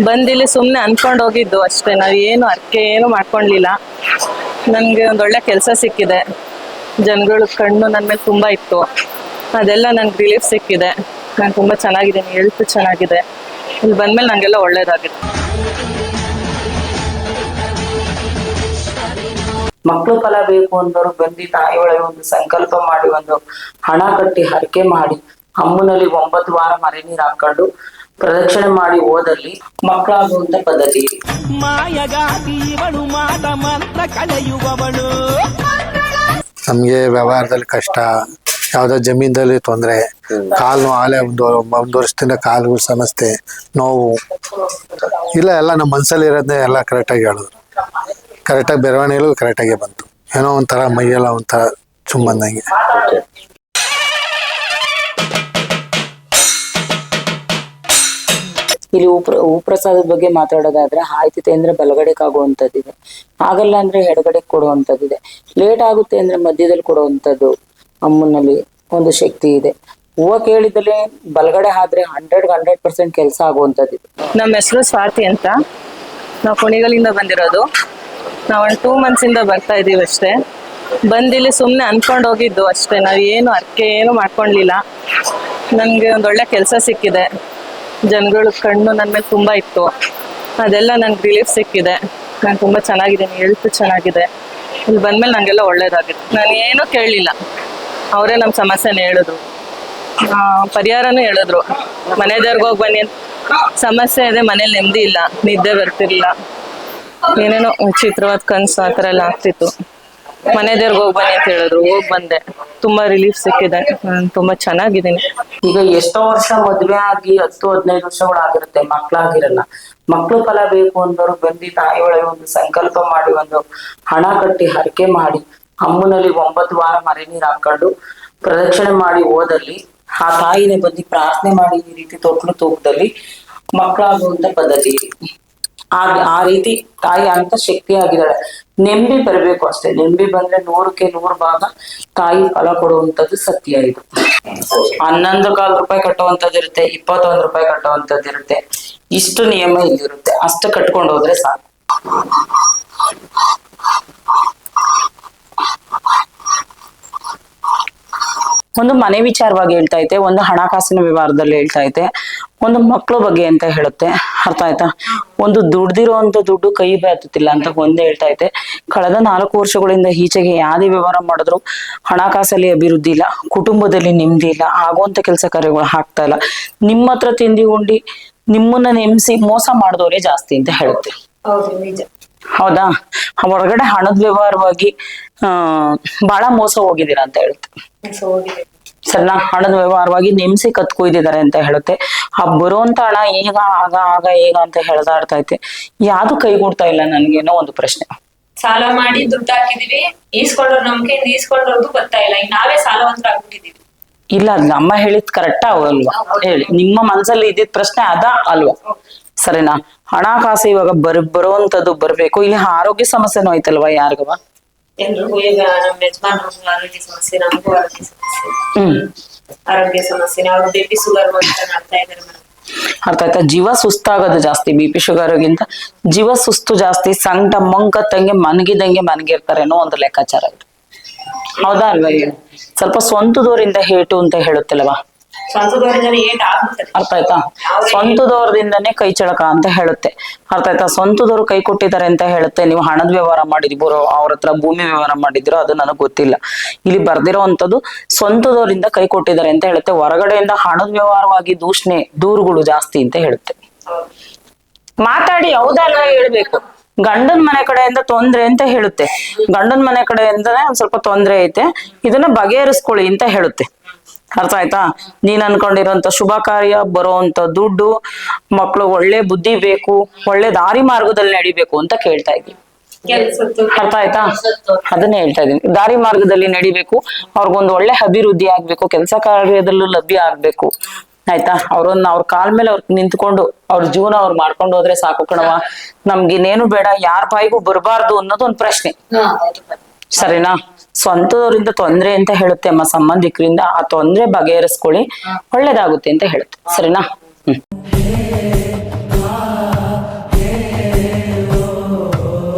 ಬಂದಿಲ್ಲಿ ಸುಮ್ಮನೆ ಅನ್ಕೊಂಡು ಹೋಗಿದ್ದು ಅಷ್ಟೇ. ನಾವು ಏನು ಅರ್ಕೆ ಏನು ಮಾಡ್ಕೊಳ್ಲಿಲ್ಲ ನನಗೆ ಒಂದೊಳ್ಳೆ ಕೆಲಸ ಸಿಕ್ಕಿದೆ. ಜನಗಳು ಕಣ್ಣು ನನ್ನ ಮೇಲೆ ತುಂಬ ಇತ್ತು. ಅದೆಲ್ಲ ನನಗೆ ರಿಲೀಫ್ ಸಿಕ್ಕಿದೆ. ನಾನು ತುಂಬ ಚೆನ್ನಾಗಿದ್ದೀನಿ. ಹೆಲ್ತ್ ಚೆನ್ನಾಗಿದೆ. ಇಲ್ಲಿ ಬಂದ್ಮೇಲೆ ನನಗೆಲ್ಲ ಒಳ್ಳೇದಾಗಿದೆ ಮಕ್ಕಳು ಫಲ ಬೇಕು ಅಂದವರು ಬಂದು ತಾಯಿ ಒಂದು ಸಂಕಲ್ಪ ಮಾಡಿ ಒಂದು ಹಣ ಕಟ್ಟಿ ಹರಕೆ ಮಾಡಿ. ಅಮ್ಮನಲ್ಲಿ ಒಂಬತ್ತು ವಾರ ಮರೆ ನೀರು ಹಾಕೊಂಡು ಪ್ರದಕ್ಷಿಣೆ ಮಾಡಿ ಹೋದಲ್ಲಿ ಮಕ್ಕಳಾಗುವಂತ ಪದ್ಧತಿ. ನಮಗೆ ವ್ಯವಹಾರದಲ್ಲಿ ಕಷ್ಟ ಯಾವ್ದೋ ಜಮೀನಲ್ಲಿ ತೊಂದರೆ ಕಾಲು ಆಲೆ ಒಂದು ಒಂದು ವರ್ಷದಿಂದ ಕಾಲು ಸಮಸ್ಯೆ ನೋವು. ಇಲ್ಲ ಎಲ್ಲ ನಮ್ಮ ಮನ್ಸಲ್ಲಿ ಇರೋದನ್ನೇ ಎಲ್ಲ ಕರೆಕ್ಟಾಗಿ ಹೇಳಿದ್ರು ಕರೆಕ್ಟಾಗಿ ಬೆರವಣಿಗೆಗಳು ಕರೆಕ್ಟಾಗಿ ಬಂತು. ಏನೋ ಒಂಥರ ಮೈಯೆಲ್ಲ ಒಂಥರ ಚುಮ್ ಇಲ್ಲಿ ಉಪ್ರ, ಉಪ್ರಸಾದದ ಬಗ್ಗೆ ಮಾತಾಡೋದಾದ್ರೆ ಆಯ್ತಿದೆ ಅಂದ್ರೆ ಬಲಗಡೆಗಾಗುವಂಥದ್ದಿದೆ. ಆಗಲ್ಲ ಅಂದ್ರೆ ಎಡಗಡೆ ಕೊಡುವಂಥದ್ದಿದೆ. ಲೇಟ್ ಆಗುತ್ತೆ ಅಂದ್ರೆ ಮಧ್ಯದಲ್ಲಿ ಕೊಡುವಂಥದ್ದು ಅಮ್ಮನಲ್ಲಿ ಒಂದು ಶಕ್ತಿ ಇದೆ. ಹೂವ ಕೇಳಿದಲ್ಲಿ ಬಲಗಡೆ ಆದ್ರೆ ಹಂಡ್ರೆಡ್ ಹಂಡ್ರೆಡ್ ಪರ್ಸೆಂಟ್ ಕೆಲಸ ಆಗುವಂಥದ್ದಿದೆ. ನಮ್ಮ ಹೆಸರು ಸ್ವಾತಿ ಅಂತ. ನಾವು ಕುಣಿಗಲಿಂದ ಬಂದಿರೋದು. ನಾವು ಒಂದು ಟೂ ಮಂತ್ಸ್ ಇಂದ ಬರ್ತಾ ಇದೀವಿ ಅಷ್ಟೇ. ಬಂದಿಲ್ಲಿ ಸುಮ್ಮನೆ ಅನ್ಕೊಂಡು ಹೋಗಿದ್ದು ಅಷ್ಟೇ. ನಾವು ಏನು ಅರ್ಕೆ ಏನು ಮಾಡ್ಕೊಳ್ಲಿಲ್ಲ ನನಗೆ ಒಂದೊಳ್ಳೆ ಕೆಲಸ ಸಿಕ್ಕಿದೆ. ಜನಗಳು ಕಣ್ಣು ನನ್ನ ಮೇಲೆ ತುಂಬಾ ಇತ್ತು. ಅದೆಲ್ಲ ನಂಗೆ ರಿಲೀಫ್ ಸಿಕ್ಕಿದೆ. ನಾನು ತುಂಬಾ ಚೆನ್ನಾಗಿದ್ದೀನಿ ಹೆಲ್ತ್ ಚೆನ್ನಾಗಿದೆ. ಇಲ್ಲಿ ಬಂದ್ಮೇಲೆ ನನಗೆಲ್ಲ ಒಳ್ಳೇದಾಗಿದೆ ನಾನು ಏನೂ ಕೇಳಲಿಲ್ಲ ಅವರೇ ನಮ್ಮ ಸಮಸ್ಯೆನ ಹೇಳಿದ್ರು. ಪರಿಹಾರನೂ ಹೇಳಿದ್ರು. ಮನೆ ಹೋಗಿ ಬನ್ನಿ ಸಮಸ್ಯೆ ಇದೆ, ಮನೇಲಿ ನೆಮ್ಮದಿ ಇಲ್ಲ, ನಿದ್ದೆ ಬರ್ತಿರ್ಲಿಲ್ಲ. ಏನೇನೋ ವಿಚಿತ್ರವಾದ ಕನ್ಸು ಆ ಥರ ಎಲ್ಲ ಆಗ್ತಿತ್ತು. ಮನೆ ಹೋಗಿ ಬನ್ನಿ ಅಂತ ಹೇಳಿದ್ರು. ಹೋಗಿ ಬಂದೆ. ತುಂಬಾ ರಿಲೀಫ್ ಸಿಕ್ಕಿದೆ. ನಾನು ತುಂಬಾ ಚೆನ್ನಾಗಿದ್ದೀನಿ. ಈಗ ಎಷ್ಟೋ ವರ್ಷ ಮದ್ವೆ ಆಗಿ ಹತ್ತು, ಹದಿನೈದು ವರ್ಷಗಳಾಗಿರುತ್ತೆ ಮಕ್ಳಾಗಿರಲ್ಲ. ಮಕ್ಳು ಫಲ ಬೇಕು ಅಂದವರು ಬಂದು ತಾಯಿ ಒಳಗೆ ಒಂದು ಸಂಕಲ್ಪ ಮಾಡಿ, ಒಂದು ಹಣ ಕಟ್ಟಿ ಹರಕೆ ಮಾಡಿ, ಅಮ್ಮನಲ್ಲಿ ಒಂಬತ್ತು ವಾರ ಮರೆ ನೀರು ಹಾಕೊಂಡು ಪ್ರದಕ್ಷಿಣೆ ಮಾಡಿ ಹೋದಲ್ಲಿ, ಆ ತಾಯಿನೇ ಬಂದು ಪ್ರಾರ್ಥನೆ ಮಾಡಿ ಈ ರೀತಿ ತೊಟ್ಲು ತೂಕದಲ್ಲಿ ಮಕ್ಕಳಾಗುವಂತ ಪದ್ಧತಿ. ಆ ಆ ರೀತಿ ತಾಯಿ ಅಂತ ಶಕ್ತಿ ಆಗಿದ್ದಾಳೆ ನೆಂಬಿ ಬರಬೇಕು ಅಷ್ಟೇ. ನೆಂಬಿ ಬಂದ್ರೆ ನೂರಕ್ಕೆ ನೂರು ಭಾಗ ತಾಯಿ ಫಲ ಕೊಡುವಂತದ್ದು ಸತ್ಯ ಇದು. ಹನ್ನೊಂದು ಕಾಲ್ ರೂಪಾಯಿ ಕಟ್ಟುವಂತದ್ದು ಇರುತ್ತೆ, ಇಪ್ಪತ್ತೊಂದು ರೂಪಾಯಿ ಕಟ್ಟುವಂತದ್ದು ಇರುತ್ತೆ. ಇಷ್ಟು ನಿಯಮ ಇಲ್ಲಿರುತ್ತೆ. ಅಷ್ಟು ಕಟ್ಕೊಂಡು ಹೋದ್ರೆ ಸಾಕು. ಒಂದು ಮನೆ ವಿಚಾರವಾಗಿ ಹೇಳ್ತಾ ಐತೆ ಒಂದು ಹಣಕಾಸಿನ ವ್ಯವಹಾರದಲ್ಲಿ ಹೇಳ್ತಾ ಐತೆ ಒಂದು ಮಕ್ಕಳ ಬಗ್ಗೆ ಅಂತ ಹೇಳುತ್ತೆ, ಅರ್ಥ ಆಯ್ತಾ? ಒಂದು ಅಂತ ದುಡ್ಡು ಕೈ ಅಂತ ಒಂದೇ ಹೇಳ್ತಾ ಐತೆ ಕಳೆದ ನಾಲ್ಕು ವರ್ಷಗಳಿಂದ ಈಚೆಗೆ ಯಾವುದೇ ವ್ಯವಹಾರ ಮಾಡಿದ್ರು ಹಣಕಾಸಲ್ಲಿ ಅಭಿವೃದ್ಧಿ ಇಲ್ಲ, ಕುಟುಂಬದಲ್ಲಿ ನೆಮ್ಮದಿ ಇಲ್ಲ, ಆಗುವಂತ ಕೆಲಸ ಕಾರ್ಯಗಳು ಆಗ್ತಾ ಇಲ್ಲ. ನಿಮ್ಮ ಹತ್ರ ತಿಂದಿ ಉಂಡಿ ನಿಮ್ಮನ್ನ ನೆಮ್ಸಿ ಮೋಸ ಮಾಡಿದವರೇ ಜಾಸ್ತಿ ಅಂತ ಹೇಳುತ್ತೆ. ಹೌದಾ? ಹೊರಗಡೆ ಹಣದ ವ್ಯವಹಾರವಾಗಿ ಆ ಬಹಳ ಮೋಸ ಹೋಗಿದ್ದೀರಾ ಅಂತ ಹೇಳುತ್ತೆ. ಸರಿನಾ ಹಣದ ವ್ಯವಹಾರವಾಗಿ ನೆಮ್ಸಿ ಕತ್ಕೊಯ್ದಿದ್ದಾರೆ ಅಂತ ಹೇಳುತ್ತೆ. ಆ ಬರುವಂತ ಹಣ ಈಗ ಆಗ ಆಗ ಈಗ ಅಂತ ಹೇಳ್ದಾಡ್ತಾ ಐತೆ ಯಾವ್ದು ಕೈಗೂಡ್ತಾ ಇಲ್ಲ ನನ್ಗೇನೋ ಒಂದು ಪ್ರಶ್ನೆ. ಸಾಲ ಮಾಡಿ ದುಡ್ಡು ಹಾಕಿದೀವಿ ಈಸ್ಕೊಂಡವ್ರ ನಮ್ಗೆ ಈಸ್ಕೊಂಡವ್ರದ್ದು ಗೊತ್ತಾ ಇಲ್ಲ. ಈಗ ನಾವೇ ಸಾಲವಂತರ ಆಗ್ಬಿಟ್ಟಿದೀವಿ ಇಲ್ಲ ಅದ್ ಅಮ್ಮ ಹೇಳಿದ್ ಕರೆಕ್ಟ್ ಅಲ್ವಾ? ಹೇಳಿ ನಿಮ್ಮ ಮನಸ್ಸಲ್ಲಿ ಇದ್ದಿದ್ ಪ್ರಶ್ನೆ ಅದ ಅಲ್ವಾ? ಸರಿನಾ? ಹಣಕಾಸು ಇವಾಗ ಬರ್ ಬರುವಂತದ್ದು ಬರ್ಬೇಕು. ಇಲ್ಲಿ ಆರೋಗ್ಯ ಸಮಸ್ಯೆನೂ ಐತಲ್ವಾ ಯಾರಿಗವ? ಎಲ್ರಿಗೂ ಈಗ ನಮ್ಮ ಯಜಮಾನ್ರಿಗೂ ಆರೋಗ್ಯ ಸಮಸ್ಯೆ ನಮಗೂ ಆರೋಗ್ಯ ಸಮಸ್ಯೆ. ಹ್ಮ್. ಆರೋಗ್ಯ ಸಮಸ್ಯೆ ಅವ್ರು ಬಿ ಶುಗರ್ ಅಂತ ಮಾಡ್ತಾ ಇದಾರೆ ಮೇಡಮ್. ಅರ್ಥ ಆಯ್ತಾ? ಜೀವ ಸುಸ್ತಾಗೋದು ಜಾಸ್ತಿ ಬಿ ಪಿ ಶುಗರ್ಗಿಂತ ಜೀವ ಸುಸ್ತು ಜಾಸ್ತಿ ಸಂಕಟ ಮಂಕತ್ತಂಗೆ ಮನಗಿದಂಗೆ ಮನಗಿರ್ತಾರೆ ಅನ್ನೋ ಒಂದು ಲೆಕ್ಕಾಚಾರ ಇದು. ಹೌದಾ ಅಲ್ವಾ ಸ್ವಲ್ಪ ಸ್ವಂತದವರಿಂದ ಹೇಟು ಅಂತ ಹೇಳುತ್ತಲ್ವಾ? ಅರ್ಥ ಆಯ್ತಾ? ಸ್ವಂತದವ್ರದಿಂದನೇ ಕೈ ಚಳಕ ಅಂತ ಹೇಳುತ್ತೆ. ಅರ್ಥ ಆಯ್ತಾ? ಸ್ವಂತದವ್ರು ಕೈ ಕೊಟ್ಟಿದ್ದಾರೆ ಅಂತ ಹೇಳುತ್ತೆ. ನೀವು ಹಣದ ವ್ಯವಹಾರ ಮಾಡಿದಿರೋ ಅವ್ರ ಹತ್ರ ಭೂಮಿ ವ್ಯವಹಾರ ಮಾಡಿದ್ರು ಅದು ನನಗೆ ಗೊತ್ತಿಲ್ಲ. ಇಲ್ಲಿ ಬರ್ದಿರೋ ಅಂತದ್ದು ಸ್ವಂತದವರಿಂದ ಕೈ ಕೊಟ್ಟಿದ್ದಾರೆ ಅಂತ ಹೇಳುತ್ತೆ. ಹೊರಗಡೆಯಿಂದ ಹಣದ ವ್ಯವಹಾರವಾಗಿ ದೂಷಣೆ ದೂರುಗಳು ಜಾಸ್ತಿ ಅಂತ ಹೇಳುತ್ತೆ. ಮಾತಾಡಿ ಹೌದಲ್ಲ ಹೇಳ್ಬೇಕು. ಗಂಡನ ಮನೆ ಕಡೆಯಿಂದ ತೊಂದ್ರೆ ಅಂತ ಹೇಳುತ್ತೆ. ಗಂಡನ ಮನೆ ಕಡೆಯಿಂದನೇ ಒಂದ್ ಸ್ವಲ್ಪ ತೊಂದ್ರೆ ಐತೆ. ಇದನ್ನ ಬಗೆಹರಿಸ್ಕೊಳ್ಳಿ ಅಂತ ಹೇಳುತ್ತೆ. ಅರ್ಥ ಆಯ್ತಾ? ನೀನ್ ಅನ್ಕೊಂಡಿರೋಂತ ಶುಭ ಕಾರ್ಯ ಬರೋಂತ ದುಡ್ಡು ಮಕ್ಕಳು ಒಳ್ಳೆ ಬುದ್ಧಿ ಬೇಕು, ಒಳ್ಳೆ ದಾರಿ ಮಾರ್ಗದಲ್ಲಿ ನಡಿಬೇಕು ಅಂತ ಕೇಳ್ತಾ ಇದ್ದೀನಿ. ಅರ್ಥ ಆಯ್ತಾ? ಅದನ್ನೇ ಹೇಳ್ತಾ ಇದೀನಿ ದಾರಿ ಮಾರ್ಗದಲ್ಲಿ ನಡಿಬೇಕು, ಅವ್ರಿಗೊಂದು ಒಳ್ಳೆ ಅಭಿವೃದ್ಧಿ ಆಗ್ಬೇಕು, ಕೆಲಸ ಕಾರ್ಯದಲ್ಲೂ ಲಭ್ಯ ಆಗ್ಬೇಕು. ಆಯ್ತಾ? ಅವ್ರನ್ನ ಅವ್ರ ಕಾಲ್ ಮೇಲೆ ಅವ್ರ ನಿಂತ್ಕೊಂಡು, ಅವ್ರ ಜೀವನ ಅವ್ರು ಮಾಡ್ಕೊಂಡು ಹೋದ್ರೆ ಸಾಕು ಕಣವ ನಮ್ಗಿನ್ನೇನು ಬೇಡ, ಯಾರ ಬಾಯಿಗೂ ಬರಬಾರ್ದು ಅನ್ನೋದು ಒಂದ್ ಪ್ರಶ್ನೆ ಸರಿನಾ? ಸ್ವಂತದವರಿಂದ ತೊಂದ್ರೆ ಅಂತ ಹೇಳುತ್ತೆ ಅಮ್ಮ. ಸಂಬಂಧಿಕರಿಂದ ಆ ತೊಂದ್ರೆ ಬಗೆಹರಿಸ್ಕೊಳ್ಳಿ. ಒಳ್ಳೇದಾಗುತ್ತೆ ಅಂತ ಹೇಳುತ್ತೆ. ಸರಿನಾ? ಹ್ಮ್.